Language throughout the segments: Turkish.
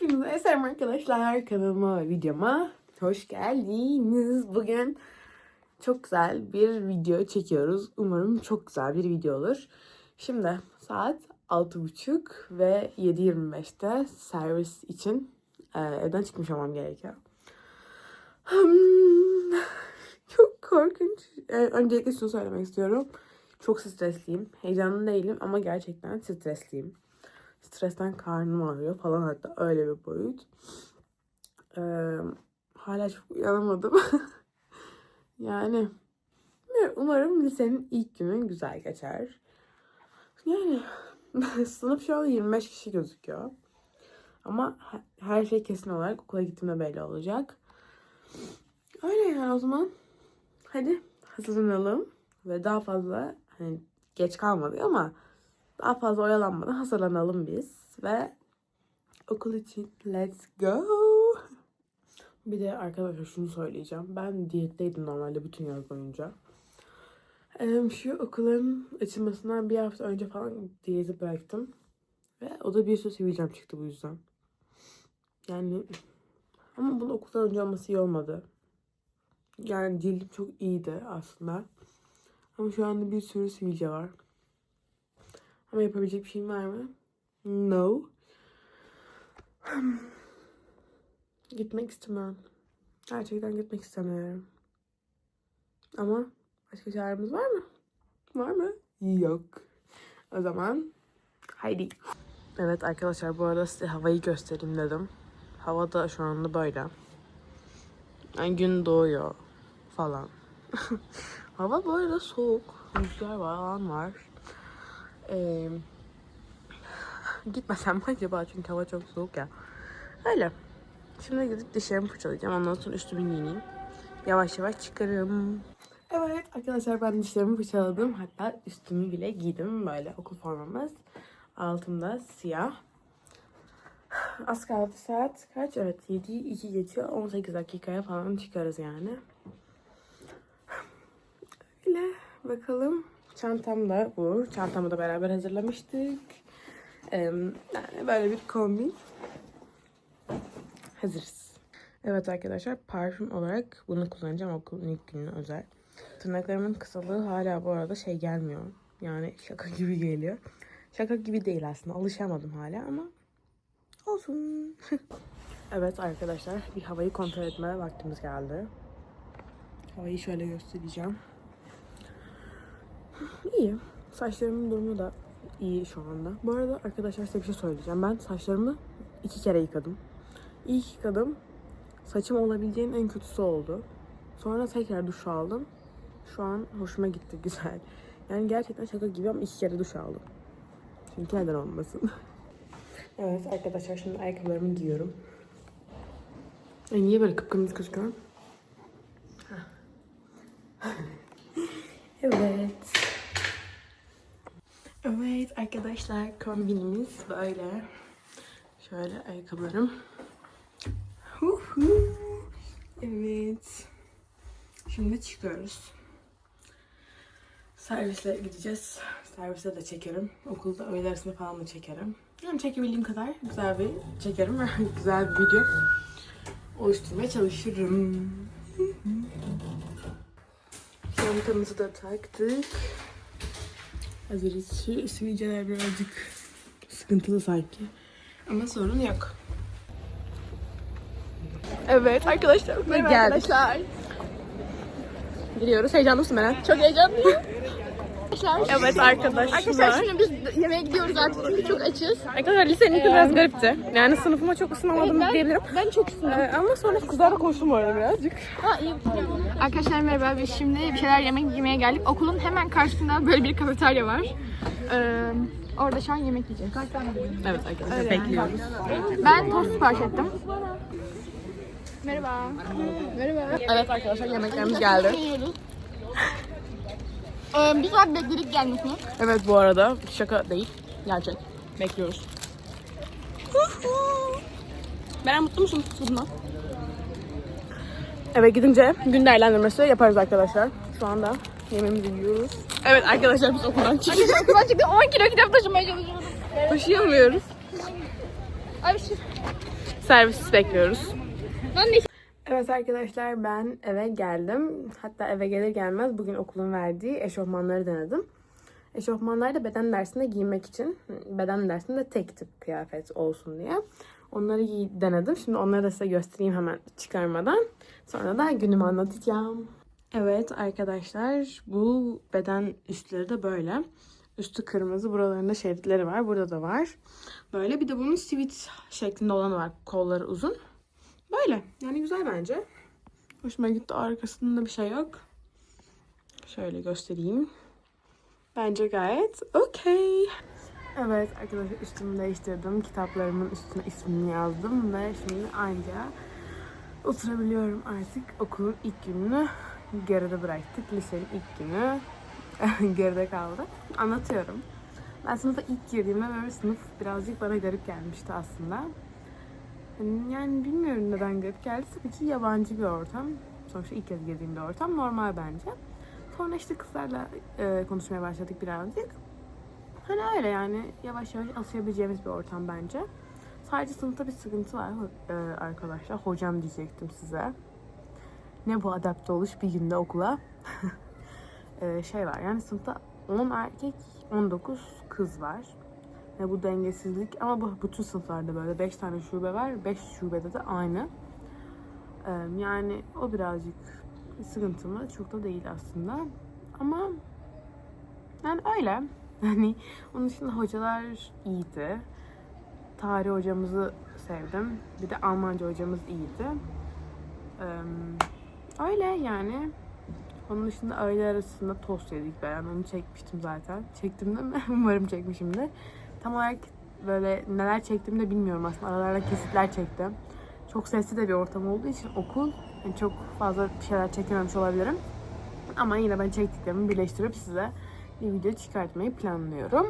Hepinize selam arkadaşlar. Kanalıma videoma hoş geldiniz. Bugün çok güzel bir video çekiyoruz. Umarım çok güzel bir video olur. Şimdi saat 6.30 ve 7.25'te servis için e, evden çıkmış olmam gerekiyor. Hmm, çok korkunç. E, öncelikle şunu söylemek istiyorum. Çok stresliyim. Heyecanlı değilim ama gerçekten stresliyim. Stresten karnım ağrıyor falan hatta öyle bir boyut. Ee, hala çok uyanamadım. yani umarım lisenin ilk günü güzel geçer. Yani sınıf şu an 25 kişi gözüküyor. Ama he- her şey kesin olarak okula gittiğimde belli olacak. Öyle yani o zaman. Hadi hazırlanalım. Ve daha fazla hani geç kalmadık ama daha fazla oyalanmadan hazırlanalım biz ve okul için let's go. Bir de arkadaşlar şunu söyleyeceğim. Ben diyetteydim normalde bütün yaz boyunca. Şu okulun açılmasından bir hafta önce falan diyeti bıraktım. Ve o da bir sürü sivilcem çıktı bu yüzden. Yani ama bunun okuldan önce olması iyi olmadı. Yani cildim çok iyiydi aslında. Ama şu anda bir sürü sivilce var. Ama yapabilecek bir şeyim var mı? No. Gitmek istemiyorum. Gerçekten gitmek istemiyorum. Ama başka çaremiz var mı? Var mı? Yok. O zaman haydi. Evet arkadaşlar bu arada size havayı göstereyim dedim. Hava da şu anda böyle. Yani gün doğuyor falan. Hava arada soğuk. Rüzgar var, falan var. Ee, gitmesem mi acaba çünkü hava çok soğuk ya. Öyle. Şimdi gidip dişlerimi fırçalayacağım. Ondan sonra üstümü giyineyim. Yavaş yavaş çıkarım. Evet arkadaşlar ben dişlerimi fırçaladım. Hatta üstümü bile giydim. Böyle okul formamız. Altımda siyah. Az kaldı saat kaç? Evet 7 2 geçiyor. 18 dakikaya falan çıkarız yani. Öyle bakalım. Çantam da bu. Çantamı da beraber hazırlamıştık. Yani böyle bir kombin. Hazırız. Evet arkadaşlar parfüm olarak bunu kullanacağım okulun ilk gününe özel. Tırnaklarımın kısalığı hala bu arada şey gelmiyor. Yani şaka gibi geliyor. Şaka gibi değil aslında. Alışamadım hala ama olsun. evet arkadaşlar bir havayı kontrol etmeye vaktimiz geldi. Havayı şöyle göstereceğim. İyi. Saçlarımın durumu da iyi şu anda. Bu arada arkadaşlar size bir şey söyleyeceğim. Ben saçlarımı iki kere yıkadım. İlk yıkadım. Saçım olabileceğin en kötüsü oldu. Sonra tekrar duş aldım. Şu an hoşuma gitti güzel. Yani gerçekten şaka gibi ama iki kere duş aldım. Çünkü neden olmasın. evet arkadaşlar şimdi ayakkabılarımı giyiyorum. Ay niye böyle kıpkırmızı gözüküyorum? Evet. Evet arkadaşlar kombinimiz böyle. Şöyle ayakkabılarım. Evet. Şimdi çıkıyoruz. Servise gideceğiz. Servise de çekerim. Okulda öğle falan da çekerim. Yani çekebildiğim kadar güzel bir çekerim ve güzel bir video oluşturmaya çalışırım. Çantamızı da taktık. Hazırız. Şu sivilceler birazcık sıkıntılı sanki. Ama sorun yok. Evet arkadaşlar. Merhaba Geldik. arkadaşlar. Gidiyoruz. Heyecanlı mısın Meral? Çok heyecanlıyım. Evet arkadaşlar. Arkadaşlar şimdi biz yemeğe gidiyoruz artık çünkü çok açız. Arkadaşlar lisenin günü biraz garipti. Yani sınıfıma çok ısınamadım ben- diyebilirim. Ben çok ısındım. Ee, ama sonra kızlarla konuştum orada birazcık. Ha, iyi. Arkadaşlar merhaba biz şimdi bir şeyler yemek yemeye geldik. Okulun hemen karşısında böyle bir kafeterya var. Ee, orada şu an yemek yiyeceğiz. Evet arkadaşlar bekliyoruz. Ben tost sipariş ettim. Merhaba. Merhaba. Evet arkadaşlar yemeklerimiz geldi. Ee, bir saat bekledik gelmesini. Evet bu arada şaka değil. Gerçek. Bekliyoruz. Beren mutlu musun bundan? Eve gidince gün değerlendirmesi yaparız arkadaşlar. Şu anda yemeğimizi yiyoruz. Evet arkadaşlar biz okuldan çıkıyoruz. Okuldan çıktım 10 kilo kitap taşımaya çalışıyorum. Taşıyamıyoruz. Abi şu Servis bekliyoruz. Ben de Evet arkadaşlar ben eve geldim. Hatta eve gelir gelmez bugün okulun verdiği eşofmanları denedim. Eşofmanlar da beden dersinde giymek için. Beden dersinde tek tip kıyafet olsun diye. Onları giy denedim. Şimdi onları da size göstereyim hemen çıkarmadan. Sonra da günümü anlatacağım. Evet arkadaşlar bu beden üstleri de böyle. Üstü kırmızı buralarında şeritleri var. Burada da var. Böyle bir de bunun sivit şeklinde olanı var. Kolları uzun. Böyle. Yani güzel bence. Hoşuma gitti. Arkasında bir şey yok. Şöyle göstereyim. Bence gayet okey. Evet arkadaşlar üstümü değiştirdim. Kitaplarımın üstüne ismini yazdım ve şimdi anca oturabiliyorum artık. Okulun ilk gününü geride bıraktık. Lisenin ilk günü geride kaldı. Anlatıyorum. Ben sınıfa ilk girdiğimde böyle sınıf birazcık bana garip gelmişti aslında. Hani Yani bilmiyorum neden garip geldi. Tabii ki yabancı bir ortam. Sonuçta ilk kez girdiğim bir ortam. Normal bence. Sonra işte kızlarla e, konuşmaya başladık birazcık. Hani öyle yani yavaş yavaş alışabileceğimiz bir ortam bence. Sadece sınıfta bir sıkıntı var e, arkadaşlar. Hocam diyecektim size. Ne bu adapte oluş bir günde okula. E, şey var yani sınıfta 10 erkek 19 kız var. Ve bu dengesizlik ama bu bütün sınıflarda böyle 5 tane şube var. 5 şubede de aynı. Yani o birazcık sıkıntılı. Çok da değil aslında. Ama yani öyle. Hani onun dışında hocalar iyiydi. Tarih hocamızı sevdim. Bir de Almanca hocamız iyiydi. Öyle yani. Onun dışında öğle arasında tost yedik ben. Onu çekmiştim zaten. Çektim değil mi? Umarım çekmişimdir. Tam olarak böyle neler çektiğimi de bilmiyorum aslında. Aralarda kesitler çektim. Çok sesli de bir ortam olduğu için okul yani çok fazla bir şeyler çekememiş olabilirim. Ama yine ben çektiklerimi birleştirip size bir video çıkartmayı planlıyorum.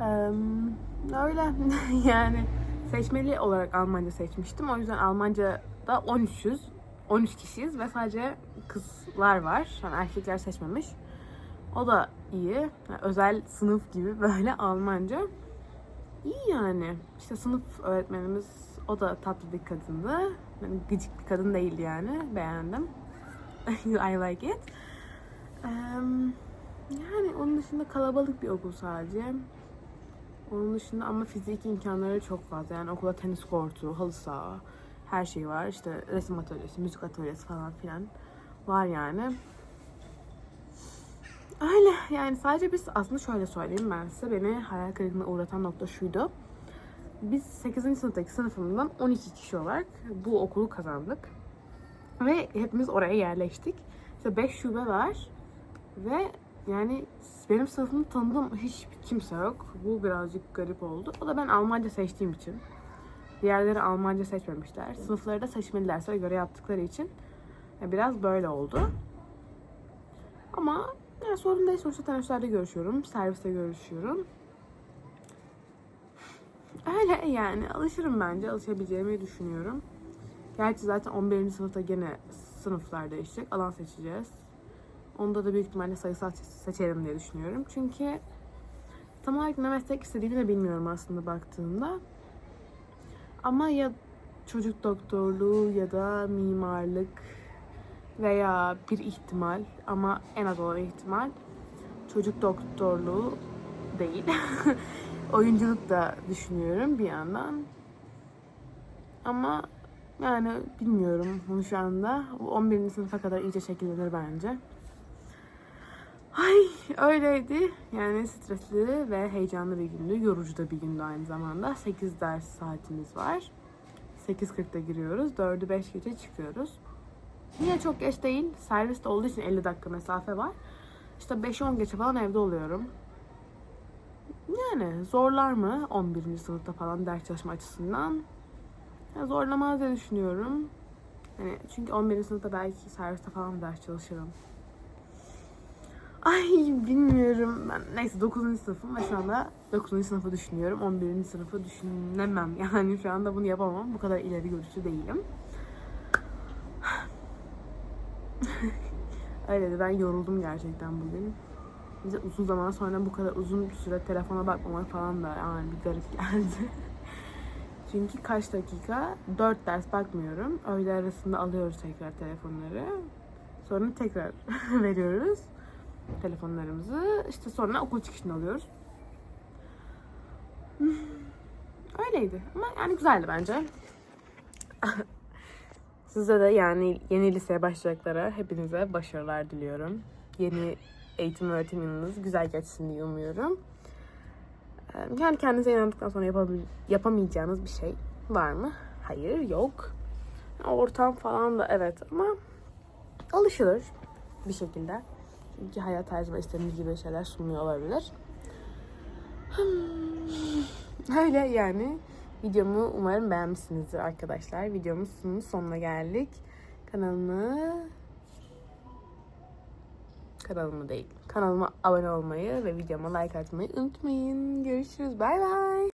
Eee, öyle yani seçmeli olarak Almanca seçmiştim. O yüzden Almanca'da 13'üz. 13 kişiyiz ve sadece kızlar var. Yani erkekler seçmemiş. O da iyi. Yani özel sınıf gibi böyle Almanca. İyi yani. İşte sınıf öğretmenimiz o da tatlı bir kadındı. Yani gıcık bir kadın değildi yani. Beğendim. I like it. Em, yani onun dışında kalabalık bir okul sadece. Onun dışında ama fiziki imkanları çok fazla. Yani okula tenis kortu, halı saha, her şey var. İşte resim atölyesi, müzik atölyesi falan filan var yani. Öyle yani sadece biz aslında şöyle söyleyeyim ben size beni hayal kırıklığına uğratan nokta şuydu. Biz 8. sınıftaki sınıfımızdan 12 kişi olarak bu okulu kazandık. Ve hepimiz oraya yerleştik. İşte 5 şube var. Ve yani benim sınıfımda tanıdığım hiç kimse yok. Bu birazcık garip oldu. O da ben Almanca seçtiğim için. Diğerleri Almanca seçmemişler. Sınıfları da seçmeli derslere göre yaptıkları için biraz böyle oldu. Ama sorun değil. Sonuçta teneffüslerde görüşüyorum. Serviste görüşüyorum. Öyle yani. Alışırım bence. Alışabileceğimi düşünüyorum. Gerçi zaten 11. sınıfta gene sınıflar değişecek. Alan seçeceğiz. Onda da büyük ihtimalle sayısal seçerim diye düşünüyorum. Çünkü tam olarak ne meslek istediğimi de bilmiyorum aslında baktığımda. Ama ya çocuk doktorluğu ya da mimarlık veya bir ihtimal ama en az olan ihtimal çocuk doktorluğu değil. Oyunculuk da düşünüyorum bir yandan. Ama yani bilmiyorum bunu şu anda. Bu 11. sınıfa kadar iyice şekillenir bence. Ay öyleydi. Yani stresli ve heyecanlı bir gündü. Yorucu da bir gündü aynı zamanda. 8 ders saatimiz var. 8.40'da giriyoruz. 4'ü 5 gece çıkıyoruz. Yine çok geç değil. Servis de olduğu için 50 dakika mesafe var. İşte 5-10 geçe falan evde oluyorum. Yani zorlar mı 11. sınıfta falan ders çalışma açısından? Ya zorlamaz diye düşünüyorum. Yani çünkü 11. sınıfta belki serviste falan ders çalışırım. Ay bilmiyorum. Ben neyse 9. sınıfım ve şu anda 9. sınıfı düşünüyorum. 11. sınıfı düşünemem. Yani şu anda bunu yapamam. Bu kadar ileri görüşlü değilim. Öyle ben yoruldum gerçekten bugün. Bize uzun zaman sonra bu kadar uzun süre telefona bakmamak falan da yani bir garip geldi. Çünkü kaç dakika? 4 ders bakmıyorum. Öğle arasında alıyoruz tekrar telefonları. Sonra tekrar veriyoruz telefonlarımızı. İşte sonra okul çıkışında alıyoruz. Öyleydi. Ama yani güzeldi bence. Size de yani yeni liseye başlayacaklara hepinize başarılar diliyorum. Yeni eğitim öğretim yılınız güzel geçsin diye umuyorum. Ee, Yani kendinize inandıktan sonra yapabil- yapamayacağınız bir şey var mı? Hayır, yok. Ortam falan da evet ama alışılır bir şekilde. Çünkü hayat her zaman istediğiniz gibi şeyler sunmuyor olabilir. Hmm. Öyle yani. Videomu umarım beğenmişsinizdir arkadaşlar. Videomuzun sonuna geldik. Kanalımı kanalımı değil. Kanalıma abone olmayı ve videoma like atmayı unutmayın. Görüşürüz. Bay bay.